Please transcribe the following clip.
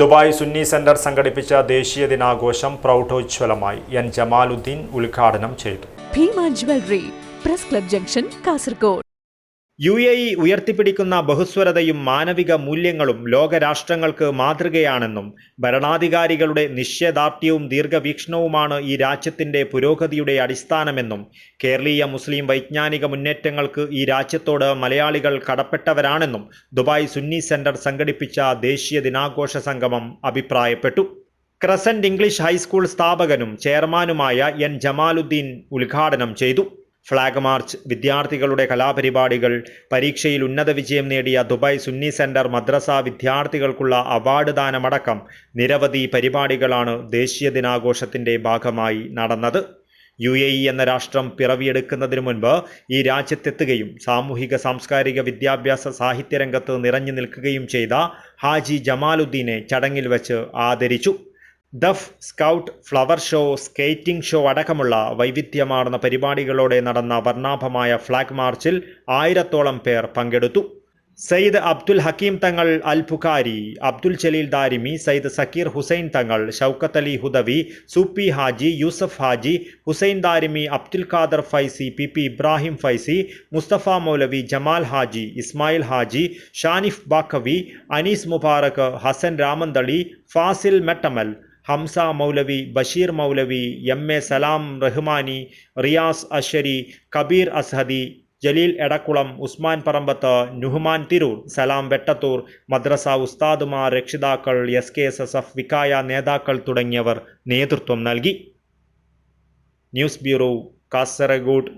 Dubai Sunni centre സംഘടിപ്പിച്ച ദേശീയ ദിനാഘോഷം പ്രൗഢോജ്വലമായി എൻ ജമാലുദ്ദീൻ ഉദ്ഘാടനം ചെയ്തു. Bhima jewellery press club junction Kasaragod. U A E ഉയർത്തിപ്പിടിക്കുന്ന ബഹുസ്വരതയും മാനവിക മൂല്യങ്ങളും ലോകരാഷ്ട്രങ്ങൾക്ക് മാതൃകയാണെന്നും ഭരണാധികാരികളുടെ നിശ്ചയദാർഢ്യവും ദീർഘവീക്ഷണവുമാണ് ഈ രാജ്യത്തിന്റെ പുരോഗതിയുടെ അടിസ്ഥാനമെന്നും കേരളീയ മുസ്ലിം വൈജ്ഞാനിക മുന്നേറ്റങ്ങൾക്ക് ഈ രാജ്യത്തോട് മലയാളികൾ കടപ്പെട്ടവരാണെന്നും ദുബായ് സുന്നി സെന്റർ സംഘടിപ്പിച്ച ദേശീയ ദിനാഘോഷ സംഗമം അഭിപ്രായപ്പെട്ടു. ക്രസന്റ് ഇംഗ്ലീഷ് ഹൈസ്കൂൾ സ്ഥാപകനും ചെയർമാനുമായ എൻ ജമാലുദ്ദീൻ ഉദ്ഘാടനം ചെയ്തു. Flag march. വിദ്യാർത്ഥികളുടെ കലാപരിപാടികൾ. പരീക്ഷയിൽ ഉന്നത വിജയം നേടിയ ദുബായ് സുന്നി സെന്റർ മദ്രസ വിദ്യാർത്ഥികൾക്കുള്ള അവാർഡ് ദാനമടക്കം. നിരവധി പരിപാടികളാണ് ദേശീയ ദിനാഘോഷത്തിന്റെ ഭാഗമായി നടന്നത്. യു എ ഇ എന്ന രാഷ്ട്രം പിറവിയെടുക്കുന്നതിനു മുൻപ് ഈ രാജ്യത്തെത്തുകയും സാമൂഹിക സാംസ്കാരിക വിദ്യാഭ്യാസ സാഹിത്യരംഗത്ത് നിറഞ്ഞു നിൽക്കുകയും ചെയ്ത ഹാജി ജമാലുദ്ദീനെ ചടങ്ങിൽ വെച്ച് ആദരിച്ചു. ദഫ് scout flower show skating show അടക്കമുള്ള വൈവിധ്യമാർന്ന പരിപാടികളോടെ നടന്ന വർണാഭമായ ഫ്ലാഗ് മാർച്ചിൽ ആയിരത്തോളം പേർ പങ്കെടുത്തു. Sayyid Abdul Hakeem Thangal Al Bukhari Abdul Jaleel Darimi Sayyid Zakir Hussain Thangal Shoukath Ali Hudavi Soopi Haji Yusuf Haji Hussain Darimi Abdul Khader Faizy P P Ibrahim Faizy Musthafa Moulavi Jamal Haji Ismail Haji Shanif Baqavi Anees Mubarak Hasan Ramanthali Fazil Mettammal Hamza Moulavi Basheer Moulavi M A Salam Rahmani Riyas Ashari Kabeer Ashadi Jaleel Edakkulam Usman Parambath Nuhman Tirur Salam Vettathur മദ്രസ ഉസ്താദുമാർ രക്ഷിതാക്കൾ S K S S F Vikhaya നേതാക്കൾ തുടങ്ങിയവർ നേതൃത്വം നൽകി. News bureau Kasaragod.